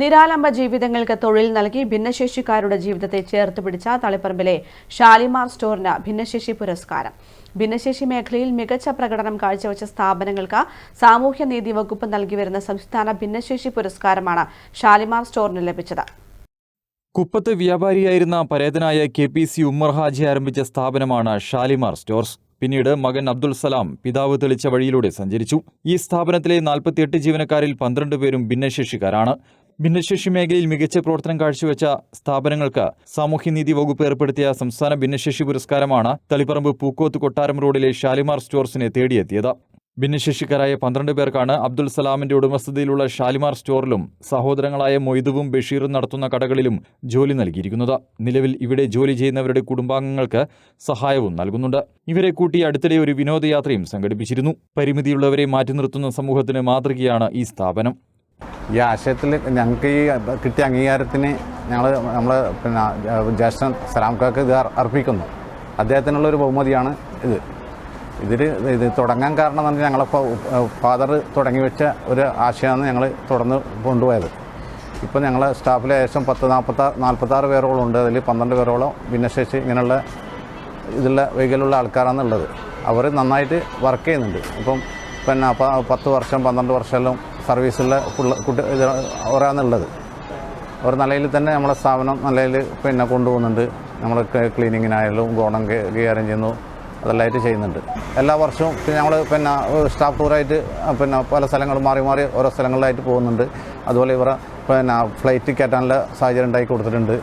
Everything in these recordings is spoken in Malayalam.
നിരാലംബ ജീവിതങ്ങൾക്ക് തൊഴിൽ നൽകി ഭിന്നശേഷിക്കാരുടെ ജീവിതത്തെ ചേർത്ത് പിടിച്ച തളിപ്പറമ്പിലെ ഷാലിമാർ സ്റ്റോറിന് ഭിന്നശേഷി പുരസ്കാരം. ഭിന്നശേഷി മേഖലയിൽ മികച്ച പ്രകടനം കാഴ്ചവെച്ച സ്ഥാപനങ്ങൾക്ക് സാമൂഹ്യനീതി വകുപ്പ് നൽകി വരുന്ന സംസ്ഥാന ഭിന്നശേഷി പുരസ്കാരമാണ് ഷാലിമാർ സ്റ്റോറിന് ലഭിച്ചത്. കുപ്പത്ത് വ്യാപാരിയായിരുന്ന പരേതനായ K P C Umar Haji ആരംഭിച്ച സ്ഥാപനമാണ് ഷാലിമാർ സ്റ്റോർസ്. പിന്നീട് മകൻ അബ്ദുൾ സലാം പിതാവ് തെളിച്ച വഴിയിലൂടെ സഞ്ചരിച്ചു. ഈ സ്ഥാപനത്തിലെ നാൽപ്പത്തിയെട്ട് ജീവനക്കാരിൽ പന്ത്രണ്ട് പേരും ഭിന്നശേഷിക്കാരാണ്. ഭിന്നശേഷി മേഖലയിൽ മികച്ച പ്രവർത്തനം കാഴ്ചവെച്ച സ്ഥാപനങ്ങൾക്ക് സാമൂഹ്യനീതി വകുപ്പ് ഏർപ്പെടുത്തിയ സംസ്ഥാന ഭിന്നശേഷി പുരസ്കാരമാണ് തളിപ്പറമ്പ് പൂക്കോത്ത് കൊട്ടാരം റോഡിലെ ഷാലിമാർ സ്റ്റോർസിനെ തേടിയെത്തിയത്. ഭിന്നശേഷിക്കാരായ പന്ത്രണ്ട് പേർക്കാണ് അബ്ദുൾ സലാമിന്റെ ഉടമസ്ഥതയിലുള്ള ഷാലിമാർ സ്റ്റോറിലും സഹോദരങ്ങളായ മൊയ്തുവും ബഷീറും നടത്തുന്ന കടകളിലും ജോലി നൽകിയിരിക്കുന്നത്. നിലവിൽ ഇവിടെ ജോലി ചെയ്യുന്നവരുടെ കുടുംബാംഗങ്ങൾക്ക് സഹായവും നൽകുന്നുണ്ട്. ഇവരെ കൂട്ടി അടുത്തിടെ ഒരു വിനോദയാത്രയും സംഘടിപ്പിച്ചിരുന്നു. പരിമിതിയുള്ളവരെ മാറ്റി നിർത്തുന്ന സമൂഹത്തിന് മാതൃകയാണ് ഈ സ്ഥാപനം. ഈ ആശയത്തിൽ ഞങ്ങൾക്ക് ഈ കിട്ടിയ അംഗീകാരത്തിന് ഞങ്ങൾ നമ്മൾ പിന്നെ ജ്യേഷ്ഠൻ സലാം കാക്ക് ഇത് അർ- അർപ്പിക്കുന്നു. അദ്ദേഹത്തിനുള്ള ഒരു ബഹുമതിയാണ് ഇത്. ഇതിൽ ഇത് തുടങ്ങാൻ കാരണം എന്ന് പറഞ്ഞാൽ ഞങ്ങളെ ഫാദർ തുടങ്ങി വെച്ച ഒരു ആശയമാണ് ഞങ്ങൾ തുടർന്ന് കൊണ്ടുപോയത്. ഇപ്പോൾ ഞങ്ങളെ സ്റ്റാഫിൽ ഏകദേശം പത്ത് നാൽപ്പത്താ നാൽപ്പത്താറ് പേരോളം ഉണ്ട് അതിൽ പന്ത്രണ്ട് പേരോളം ഭിന്നശേഷി ഇങ്ങനെയുള്ള ഇതിലുള്ള വൈകല്യമുള്ള ആൾക്കാരാണെന്നുള്ളത് അവർ നന്നായിട്ട് വർക്ക് ചെയ്യുന്നുണ്ട്. ഇപ്പം പിന്നെ പത്ത് വർഷം പന്ത്രണ്ട് വർഷമെല്ലാം സർവീസുള്ള കുട്ടി ഇത് അവരാണെന്നുള്ളത് ഒരു നിലയിൽ തന്നെ നമ്മുടെ സ്ഥാപനം നിലയിൽ പിന്നെ കൊണ്ടുപോകുന്നുണ്ട്. നമ്മൾ ക്ലീനിങ്ങിനായാലും ഗോണം കൈകാര്യം ചെയ്യുന്നു. അതെല്ലാമായിട്ട് ചെയ്യുന്നുണ്ട്. എല്ലാ വർഷവും പിന്നെ നമ്മൾ പിന്നെ സ്റ്റാഫ് ടൂറായിട്ട് പിന്നെ പല സ്ഥലങ്ങൾ മാറി മാറി ഓരോ സ്ഥലങ്ങളിലായിട്ട് പോകുന്നുണ്ട്. അതുപോലെ ഇവരെ പിന്നെ ഫ്ലൈറ്റ് കയറ്റാനുള്ള സാഹചര്യം ഉണ്ടാക്കി കൊടുത്തിട്ടുണ്ട്.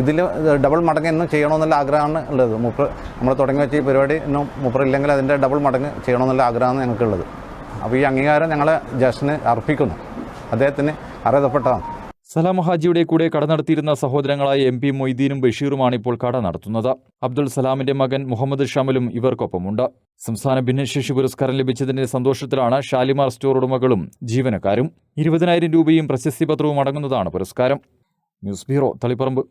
ഇതിൽ ഡബിൾ മടങ്ങ് ഇന്നും ചെയ്യണമെന്നുള്ള ആഗ്രഹമാണ് ഉള്ളത്. മുപ്പ നമ്മൾ തുടങ്ങി വെച്ച ഈ പരിപാടി ഇന്നും മുപ്പറില്ലെങ്കിൽ അതിന്റെ ഡബിൾ മടങ്ങ് ചെയ്യണമെന്നുള്ള ആഗ്രഹമാണ് ഞങ്ങൾക്കുള്ളത്. അപ്പോൾ ഈ അംഗീകാരം ഞങ്ങൾ ജസ്റ്റിന് അർപ്പിക്കുന്നു. അദ്ദേഹത്തിന് അർഹതപ്പെട്ടതാണ്. സലാം ഹാജിയുടെ കൂടെ കട നടത്തിയിരുന്ന സഹോദരങ്ങളായ എം പി മൊയ്തീനും ബഷീറുമാണ് ഇപ്പോൾ കട നടത്തുന്നത്. അബ്ദുൾ സലാമിന്റെ മകൻ മുഹമ്മദ് ഷമലും ഇവർക്കൊപ്പമുണ്ട്. സംസ്ഥാന ഭിന്നശേഷി പുരസ്കാരം ലഭിച്ചതിന്റെ സന്തോഷത്തിലാണ് ഷാലിമാർ സ്റ്റോർ ഉടമകളും ജീവനക്കാരും. ഇരുപതിനായിരം രൂപയും പ്രശസ്തി പത്രവും അടങ്ങുന്നതാണ് പുരസ്കാരം. News bureau Taliparamba.